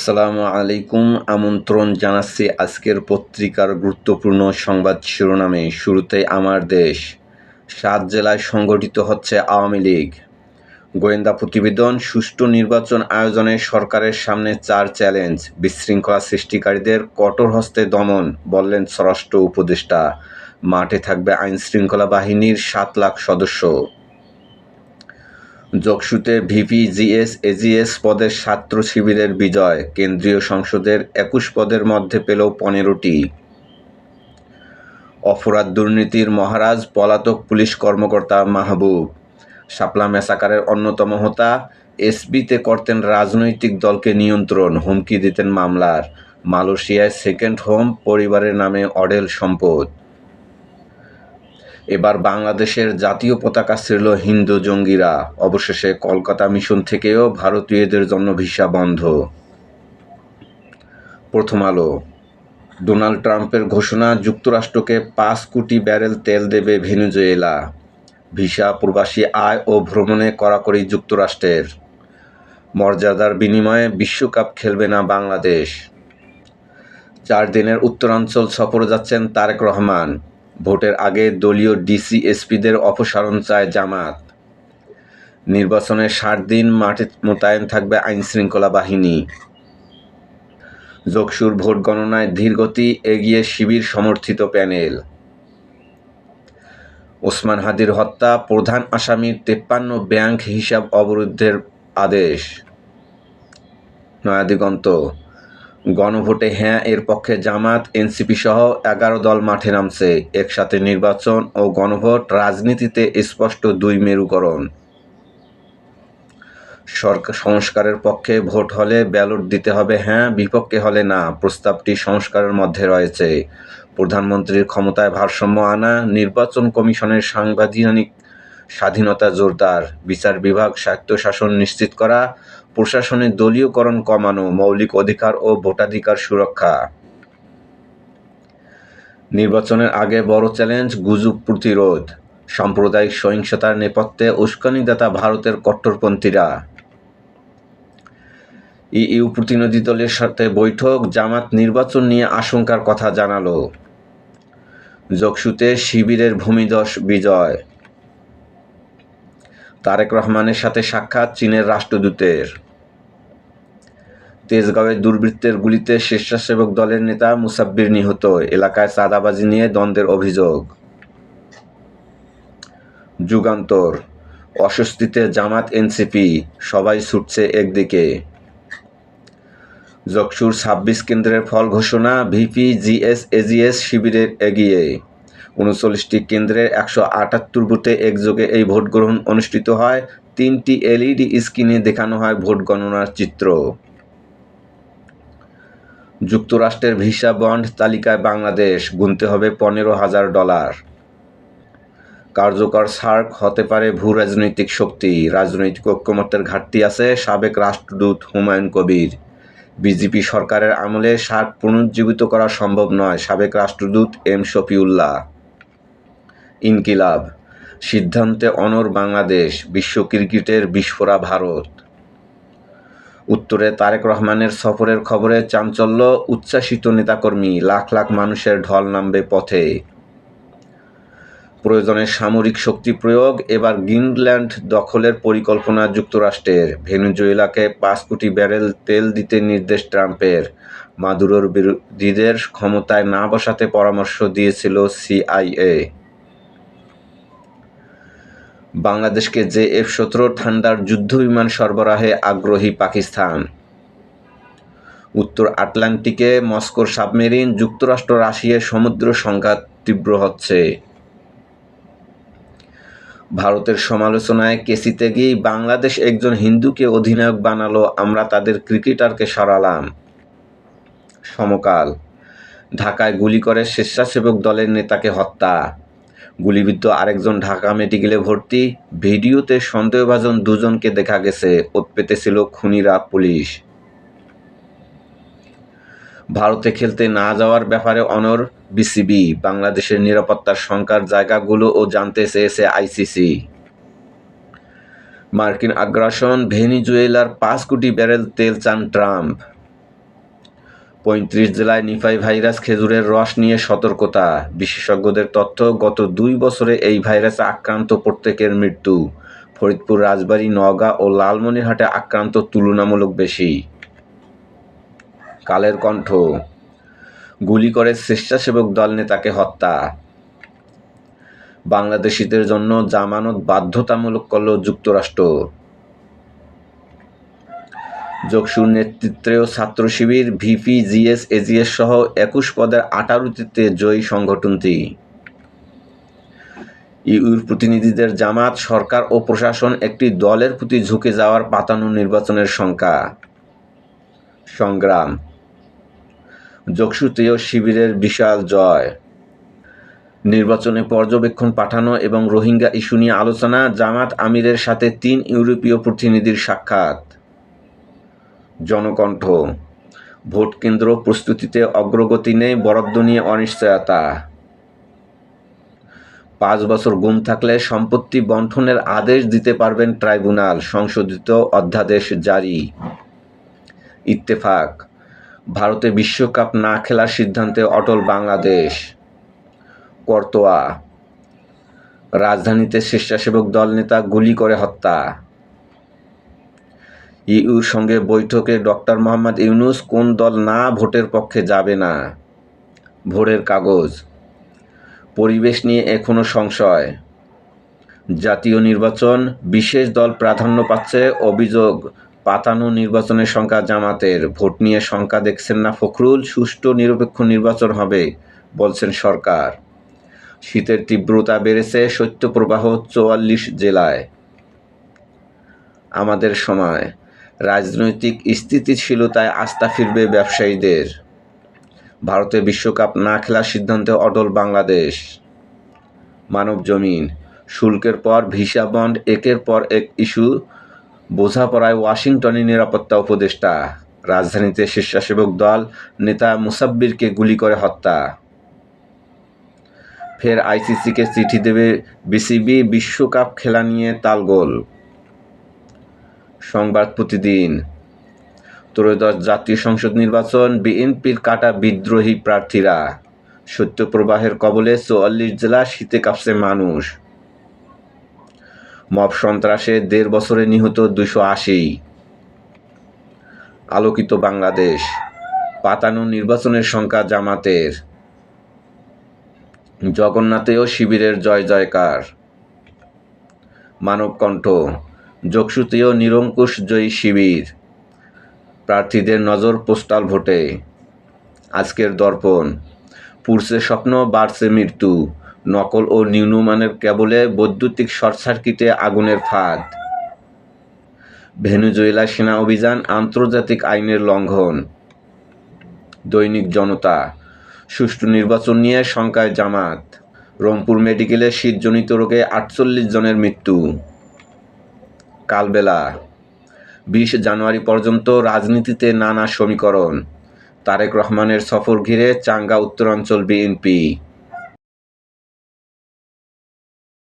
আসসালামু আলাইকুম। আমন্ত্রণ জানাচ্ছি আজকের পত্রিকার গুরুত্বপূর্ণ সংবাদ শিরোনামে। শুরুতে আমার দেশ। সাত জেলায় সংগঠিত হচ্ছে আওয়ামী লীগ। গোয়েন্দা প্রতিবেদন, সুষ্ঠু নির্বাচন আয়োজনে সরকারের সামনে চার চ্যালেঞ্জ, বিশৃঙ্খলা সৃষ্টিকারীদের কঠোর হস্তে দমন, বললেন স্বরাষ্ট্র উপদেষ্টা। মাঠে থাকবে আইনশৃঙ্খলা বাহিনীর সাত লাখ সদস্য। যোগসূতে ভিপি জিএস এজিএস পদের ছাত্র শিবিরের বিজয়, কেন্দ্রীয় সংসদের একুশ পদের মধ্যে পেল পনেরোটি। অপরাধ দুর্নীতির মহারাজ পলাতক পুলিশ কর্মকর্তা মাহবুব। শাপলা মেসাকারের অন্যতম হোতা, এসবিতে করতেন রাজনৈতিক দলকে নিয়ন্ত্রণ, হুমকি দিতেন মামলার। মালয়েশিয়ায় সেকেন্ড হোম পরিবারের নামে অডেল সম্পদ। এবার বাংলাদেশের জাতীয় পতাকা ছিল হিন্দু জঙ্গিরা। অবশেষে কলকাতা মিশন থেকেও ভারতীয়দের জন্য ভিসা বন্ধ। প্রথম আলো। ডোনাল্ড ট্রাম্পের ঘোষণা যুক্তরাষ্ট্রকে পাঁচ কোটি ব্যারেল তেল দেবে ভেনেজুয়েলা। ভিসা প্রবাসী আয় ও ভ্রমণে কড়াকড়ি যুক্তরাষ্ট্রের। মর্যাদার বিনিময়ে বিশ্বকাপ খেলবে না বাংলাদেশ। চার দিনের উত্তরাঞ্চল সফরে যাচ্ছেন তারেক রহমান। ভোটের আগে দলীয় ডিসি এসপিদের অপসারণ চায় জামাত। নির্বাচনের ষাট দিন মাঠে মোতায়েন থাকবে আইনশৃঙ্খলা বাহিনী। যোগসুর ভোট গণনায় ধীরগতি এগিয়ে শিবির সমর্থিত প্যানেল। ওসমান হাদির হত্যা, প্রধান আসামির তেপ্পান্ন ব্যাংক হিসাব অবরুদ্ধের আদেশ। নয়াদিগন্ত গণভোটে হ্যাঁ এর পক্ষে জামাত, এনসিপি সহ এগারো দল মাঠে নামছে। একসাথে নির্বাচন ও গণভোট রাজনীতিতে স্পষ্ট দুই মেরুকরণ। সরকার সংস্কারের পক্ষে ভোট হলে ব্যালট দিতে হবে হ্যাঁ বিপক্ষে হলে না। প্রস্তাবটি সংস্কারের মধ্যে রয়েছে। প্রধানমন্ত্রীর ক্ষমতায় ভারসাম্য আনা, নির্বাচন কমিশনের সাংবিধানিক স্বাধীনতা জোরদার, বিচার বিভাগ স্বায়ত্তশাসন নিশ্চিত করা প্রশাসনের দলীয়করণ কমানো, মৌলিক অধিকার ও ভোটাধিকার সুরক্ষা। নির্বাচনের আগে বড় চ্যালেঞ্জ, গুজব প্রতিরোধ। সাম্প্রদায়িক সহিংসতার নেপথ্যে উস্কানিদাতা ভারতের কট্টরপন্থীরা। ইইউ প্রতিনিধি দলের সাথে বৈঠক, জামাত নির্বাচন নিয়ে আশঙ্কার কথা জানালো। যোগসুতে শিবিরের ভূমিদশ বিজয়। তারেক রহমানের সাথে সাক্ষাৎ চীনের রাষ্ট্রদূতের। তেজগাঁওয়ে দুর্বৃত্তের গুলিতে স্বেচ্ছাসেবক দলের নেতা মুসাব্বির নিহত, এলাকায় চাঁদাবাজি নিয়ে দ্বন্দ্বের অভিযোগ। যুগান্তর, অস্বস্তিতে জামাত এনসিপি, সবাই ছুটছে একদিকে। যকসুর ছাব্বিশ কেন্দ্রের ফল ঘোষণা, ভিপি, জিএস, এজিএস শিবিরের এগিয়ে। উনচল্লিশটি কেন্দ্রের একশো আটাত্তর বুথে একযোগে এই ভোট গ্রহণ অনুষ্ঠিত হয়। তিনটি এলইডি স্ক্রিনে দেখানো হয় ভোট গণনার চিত্র। যুক্তরাষ্ট্রের ভিসা বন্ড তালিকায় বাংলাদেশ, গুনতে হবে পনেরো হাজার ডলার। কার্যকর সার্ক হতে পারে ভূ রাজনৈতিক শক্তি। রাজনৈতিক ঐক্যমত্যের ঘাটতি আছে, সাবেক রাষ্ট্রদূত হুমায়ুন কবির। বিজেপি সরকারের আমলে সার্ক পুনর্জীবিত করা সম্ভব নয়, সাবেক রাষ্ট্রদূত এম শফিউল্লাহ। ইনকিলাব, সিদ্ধান্তে অনর বাংলাদেশ বিশ্ব ক্রিকেটের বিস্ফোরা ভারত। উত্তরে তারেক রহমানের সফরের খবরে চাঞ্চল্য, উচ্ছ্বাসিত নেতাকর্মী, লাখ লাখ মানুষের ঢল নামবে পথে। প্রয়োজনে সামরিক শক্তি প্রয়োগ, এবার গ্রিনল্যান্ড দখলের পরিকল্পনা যুক্তরাষ্ট্রের। ভেনেজুয়েলাকে পাঁচ কোটি ব্যারেল তেল দিতে নির্দেশ ট্রাম্পের। মাদুরোর বিরোধীদের ক্ষমতায় না বসাতে পরামর্শ দিয়েছিল সিআইএ। বাংলাদেশকে জে এফ সতেরো ঠান্ডার যুদ্ধবিমান সরবরাহে আগ্রহী পাকিস্তান। উত্তর আটলান্টিকে মস্কোর সাবমেরিন, যুক্তরাষ্ট্র রাশিয়ার সমুদ্র সংঘাত তীব্র হচ্ছে। ভারতের সমালোচনায় কেসিতে গিয়ে বাংলাদেশ একজন হিন্দুকে অধিনায়ক বানালো, আমরা তাদের ক্রিকেটারকে সরালাম। সমকাল, ঢাকায় গুলি করে স্বেচ্ছাসেবক দলের নেতাকে হত্যা। গুলিবিদ্ধ আরেকজন ঢাকা মেডিকেলে ভর্তি। ভিডিওতে সন্দেহভাজন দুজনকে দেখা গেছে, ওত পেতেছিল খুনিরা পুলিশ। ভারতে খেলতে না যাওয়ার ব্যাপারে অনর, বিসিবি, বাংলাদেশের নিরাপত্তার শঙ্কার জায়গাগুলো ও জানতে চেয়েছে আইসিসি। মার্কিন আগ্রাসন ভেনিজুয়েলার পাঁচ কোটি ব্যারেল তেল চান ট্রাম্প। পঁয়ত্রিশ জেলায় নিফাই ভাইরাস খেজুরের রস নিয়ে সতর্কতা। বিশেষজ্ঞদের তথ্য, গত দুই বছরে এই ভাইরাসে আক্রান্ত প্রত্যেকের মৃত্যু। ফরিদপুর, রাজবাড়ী, নওগাঁ ও লালমনিরহাটে আক্রান্ত তুলনামূলক বেশি। কালের কণ্ঠ, গুলি করে স্বেচ্ছাসেবক দল নেতাকে হত্যা। বাংলাদেশিদের জন্য জামানত বাধ্যতামূলক করল যুক্তরাষ্ট্র। যোগসুর নেতৃত্বেও ছাত্র শিবির, ভিপি, জিএস, এজিএস সহ একুশ পদের আটারুতিতে জয়ী সংগঠনটি। ইউর প্রতিনিধিদের জামাত, সরকার ও প্রশাসন একটি দলের প্রতি ঝুঁকে যাওয়ার পাতানো নির্বাচনের সংখ্যা। সংগ্রাম। যোগসূত্রীয় শিবিরের বিশাল জয়। নির্বাচনে পর্যবেক্ষণ পাঠানো এবং রোহিঙ্গা ইস্যু নিয়ে আলোচনা, জামাত আমিরের সাথে তিন ইউরোপীয় প্রতিনিধির সাক্ষাৎ। জনকণ্ঠ। ভোট কেন্দ্র প্রস্তুতিতে অগ্রগতি নেই বরাদ্দ নিয়ে অনিশ্চয়তা। পাঁচ বছর গুম থাকলে সম্পত্তি বন্টনের আদেশ দিতে পারবেন ট্রাইব্যুনাল, সংশোধিত অধ্যাদেশ জারি। ইত্তেফাক, ভারতে বিশ্বকাপ না খেলার সিদ্ধান্তে অটল বাংলাদেশ। করতোয়া, রাজধানীতে স্বেচ্ছাসেবক দল নেতা গুলি করে হত্যা। ইউর সঙ্গে বৈঠকে ডক্টর মোহাম্মদ ইউনুস কোন দল না ভোটের পক্ষে যাবে না? ভোরের কাগজ। পরিবেশ নিয়ে এখনও সংশয়। জাতীয় নির্বাচন, বিশেষ দল প্রাধান্য পাচ্ছে অভিযোগ, পাতানো নির্বাচনের সংখ্যা জামাতের। ভোট নিয়ে সংখ্যা দেখছেন না ফখরুল, সুষ্ঠু নিরপেক্ষ নির্বাচন হবে, বলছেন সরকার। শীতের তীব্রতা বেড়েছে শৈত্যপ্রবাহ চুয়াল্লিশ জেলায়। আমাদের সময়। রাজনৈতিক স্থিতিশীলতায় আস্থা ফিরবে ব্যবসায়ীদের। ভারতে বিশ্বকাপ না খেলার সিদ্ধান্তে অটল বাংলাদেশ। মানব জমিন, শুল্কের পর ভিসা বন্ড, একের পর এক ইস্যু, বোঝাপড়ায় ওয়াশিংটনের নিরাপত্তা উপদেষ্টা, রাজধানীতে স্বেচ্ছাসেবক দল, নেতা মুসাব্বিরকে গুলি করে হত্যা। ফের আইসিসিকে চিঠি দেবে বিসিবি, বিশ্বকাপ খেলা নিয়ে তালগোল। সংবাদ প্রতিদিন। ত্রয়োদশ জাতীয় সংসদ নির্বাচন, বিএনপির কাটা বিদ্রোহী প্রার্থীরা। সত্যপ্রবাহের কবলে চুয়াল্লিশ জেলা শীতে কাঁপছে মানুষ। মব সন্ত্রাসে দেড় বছরে নিহত দুশো আশি। আলোকিত বাংলাদেশ, পাতানো নির্বাচনের সংখ্যা জামাতের। জগন্নাথেও শিবিরের জয় জয়কার মানবকণ্ঠ যোগসূতেও নিরঙ্কুশ জয়ী শিবির। প্রার্থীদের নজর পোস্টাল ভোটে। আজকের দর্পণ। পুরছে স্বপ্ন, বাড়ছে মৃত্যু। নকল ও নিম্নমানের কেবলে বৈদ্যুতিক শর্ট সার্কিটে আগুনের ফাঁদ। ভেনুজুয়েলা সেনা অভিযান আন্তর্জাতিক আইনের লঙ্ঘন। দৈনিক জনতা। সুষ্ঠু নির্বাচন নিয়ে শঙ্কায় জামাত। রংপুর মেডিকেলে শীতজনিত রোগে আটচল্লিশ জনের মৃত্যু। কালবেলা। বিশ জানুয়ারি পর্যন্ত রাজনীতিতে নানা সমীকরণ। তারেক রহমানের সফর ঘিরে চাঙ্গা উত্তরাঞ্চল বিএনপি।